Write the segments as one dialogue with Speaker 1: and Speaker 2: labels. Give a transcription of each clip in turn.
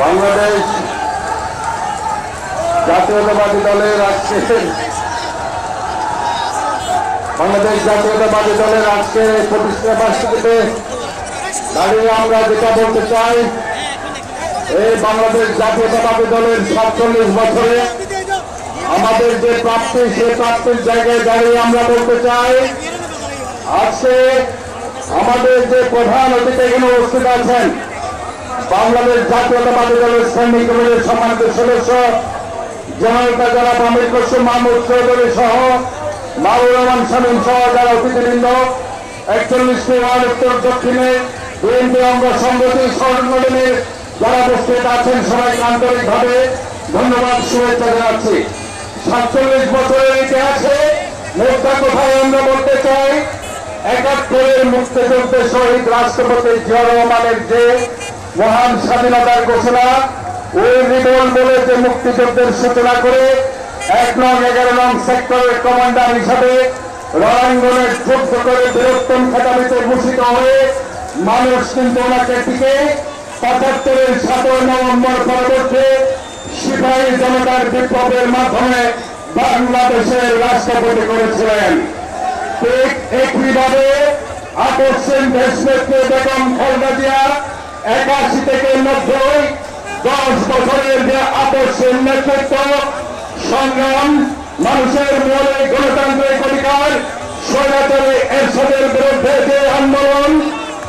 Speaker 1: বাংলাদেশ জাতীয়তাবাদী দলের আজকের বাংলাদেশ জাতীয়তাবাদী দলের আজকের প্রতিষ্ঠা বার্ষিকীতে দাঁড়িয়ে আমরা যেটা বলতে চাই, এই বাংলাদেশ জাতীয়তাবাদী দলের সাতচল্লিশ বছরে আমাদের যে প্রাপ্তি সে প্রাপ্তির জায়গায় দাঁড়িয়ে আমরা বলতে চাই, আজকে আমাদের যে প্রধান অতিথি এখানে উপস্থিত আছেন, বাংলাদেশ জাতীয়তাবাদী দলের স্ট্যান্ডিং কমিটির সম্মানিত সদস্য, জনতা যারা আমির কসুম মাহমুদ চৌধুরী সহ মাহবুর রহমান শামীম সহ যারা অতিথিবৃন্দ, একচল্লিশটি ওয়ার্ড উত্তর দক্ষিণে বিএনপি অঙ্গ সংগঠন সংগঠনের যারা উপস্থিত আছেন, সবাইকে আন্তরিকভাবে ধন্যবাদ, শুভেচ্ছা জানাচ্ছি। সাতচল্লিশ বছরের ইতিহাসে মোদ্দা কোথায় আমরা বলতে চাই? একাত্তরের মুক্তিযুদ্ধে শহীদ রাষ্ট্রপতি জিয়া রহমানের যে মহান স্বাধীনতার ঘোষণা, ওই রিবল বলে যে মুক্তিযুদ্ধের সূচনা করে এক নং, এগারো নং সেক্টরের কমান্ডার হিসাবে রণাঙ্গনের যুদ্ধ করে বৃহত্তম খেতাবিতে ভূষিত হয়ে মানুষ কিন্তু ওনাকে টিকে। পঁচাত্তরের সাতই নভেম্বর পরবর্তী জনতার বিপ্লবের মাধ্যমে বাংলাদেশের রাষ্ট্রপতি করেছিলেন। ঠিক একইভাবে আকর্ষণ দেশনেত্রী বেগম খালেদা জিয়া একাশি থেকে নব্বই, দশ বছরের যে আকর্ষণ নেতৃত্ব, সংগ্রাম, মানুষের মৌলিক গণতান্ত্রিক অধিকার, স্বৈরাচারী এরশাদের বিরুদ্ধে যে আন্দোলন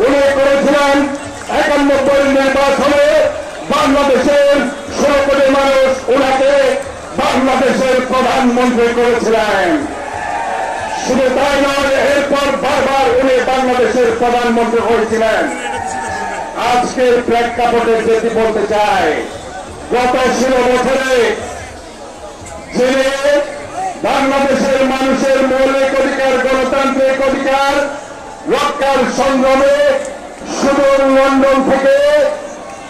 Speaker 1: উনি করেছিলেন একানব্বই নির্বাচনে বাংলাদেশের ষোলো কোটি মানুষ ওনাকে বাংলাদেশের প্রধানমন্ত্রী করেছিলেন। শুধু তাই নয়, এরপর বারবার উনি বাংলাদেশের প্রধানমন্ত্রী হয়েছিলেন। আজকের প্রেক্ষাপটে যেটি বলতে চাই, গত ষোলো বছরে যিনি বাংলাদেশের মানুষের মৌলিক অধিকার, গণতান্ত্রিক অধিকার রক্ষার সংগ্রামে সুদূর লন্ডন থেকে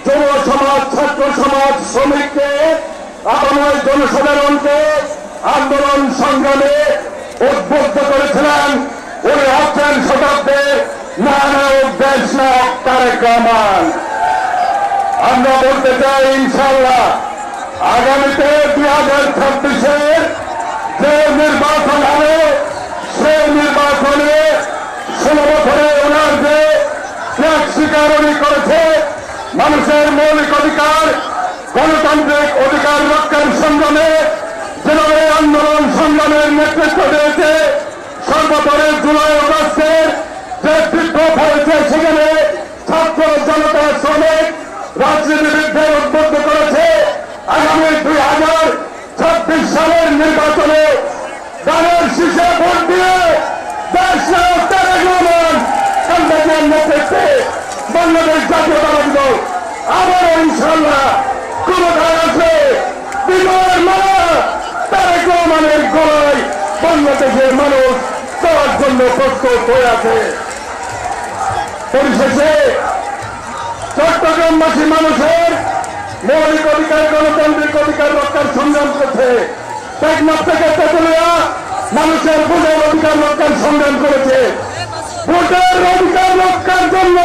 Speaker 1: যুব সমাজ, ছাত্র সমাজ, শ্রমিককে আপনার জনসাধারণকে আন্দোলন সংগ্রামে উদ্বুদ্ধ করেছিলেন উনি হচ্ছেন শতাব্দীর নায়ক দেশ নায়ক তারেক রহমান। আমরা বলতে চাই ইনশাল্লাহ আগামীতে দুই হাজার ছাব্বিশের যে নির্বাচন হবে সেই নির্বাচনে ষোলো বছরে ওনার যে ত্যাগ উনি করেছে, মানুষের মৌলিক অধিকার, গণতান্ত্রিক অধিকার রক্ষার সংগ্রামে সংগ্রামের নেতৃত্ব দিয়েছে। সর্বপরে জুলাই অগস্টের যে বিক্ষোভ হয়েছে, সেখানে ছাত্র জনতা শ্রমিক রাজনীতির বিরুদ্ধে উদ্বুদ্ধ করেছে। আগামী দুই হাজার ছাব্বিশ সালের নির্বাচনে দানের শীষে ভোট দিয়ে দেশ নেতৃত্বে বাংলাদেশ জাতীয়তাবাদী দল। আবারও ইনশাল্লাহ ক্ষমতায় আছে বিজয়ের তারেক রহমানের গলায় বাংলাদেশের মানুষ দেওয়ার জন্য প্রস্তুত হয়ে আছে। পরিশেষে চট্টগ্রামবাসী মানুষের মৌলিক অধিকার, গণতান্ত্রিক অধিকার রক্ষার সংগ্রাম করছে। টেকনাফ থেকে তেতুলিয়া মানুষের ভোটের অধিকার রক্ষার সংগ্রাম করেছে। ভোটের অধিকার রক্ষার জন্য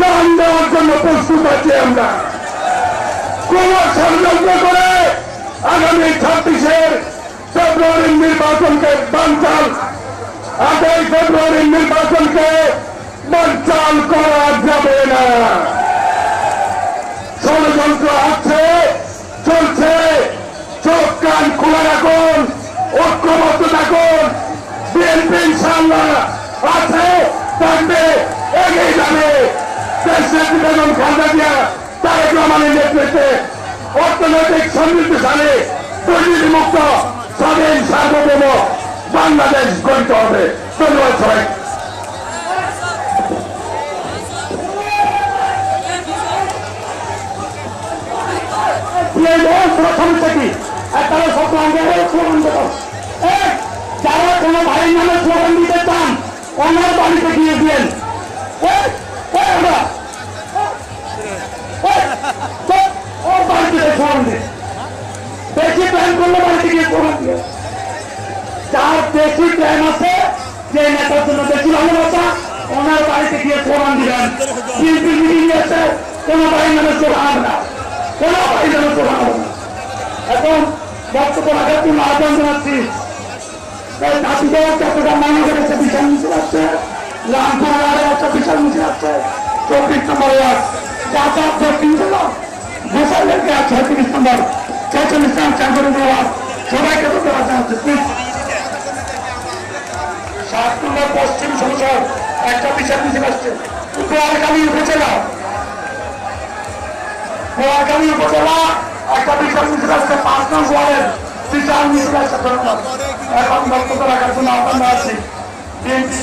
Speaker 1: জান দেওয়ার জন্য প্রস্তুত আছি আমরা। কোন ষড়যন্ত্র করে আগামী ছাব্বিশের ফেব্রুয়ারির নির্বাচনকে বানচাল। আটই ফেব্রুয়ারির নির্বাচনকে বানচাল করা যাবে না। ষড়যন্ত্র আছে চলছে। চোখ, কান খোলা রাখুন, ঐক্যবদ্ধ থাকুন। বিএনপি ইনশাল্লাহ আছে, থাকবে, এগিয়ে যাবে। দেশের বেগম খালেদা জিয়া, তারেক রহমানের নেতৃত্বে অর্থনৈতিক সমৃদ্ধশালী দুর্নীতি মুক্ত স্বাধীন, সার্বভৌম বাংলাদেশ গঠিত হবে। ধন্যবাদ সবাই যারা কোনো ভাইয়ের নামে স্লোগান দিতে চান ওনার বাড়িতে গিয়ে দিয়েন। করলে বাড়িতে গিয়ে। স্লোগান দিয়ে যার
Speaker 2: বেশি প্ল্যান আছে, যে নেতার জন্য বেশি ভালোবাসা, ওনার বাড়িতে গিয়ে প্রমাণ দিবেন। বিএনপি মিটিং এসে কোনো বাড়ি নামে প্রধান না, কোনো বাড়ি নামে প্রধান না। এখন বক্তব্য রাখার জন্য আহ্বান জানাচ্ছি, এই চট্টগ্রাম মহানগরের একটা বিশাল মিছিল আসছে রামপুর একটা বিশাল মিছিল আসছে চব্বিশ নম্বর যাতায়াত দক্ষিণ জেলা ভূষালেরকে আছে তিরিশ নম্বর ছেচল্লিশ নম্বর চাকরি ওয়ার্ড সবাইকে ধন্যবাদ জানাচ্ছি প্লিজ সাত নম্বর পশ্চিম সংসদ, একটা বিশাল মিছিল আসছে। গোয়ালকালী উপজেলা। গোয়ালকালী উপজেলা, একটা বিশাল মিছিল আসছে, পাঁচ নম্বর ওয়ার্ডের বিশাল মিছিল আসছে এখন বক্তব্য রাখার জন্য আহ্বান বিএনপি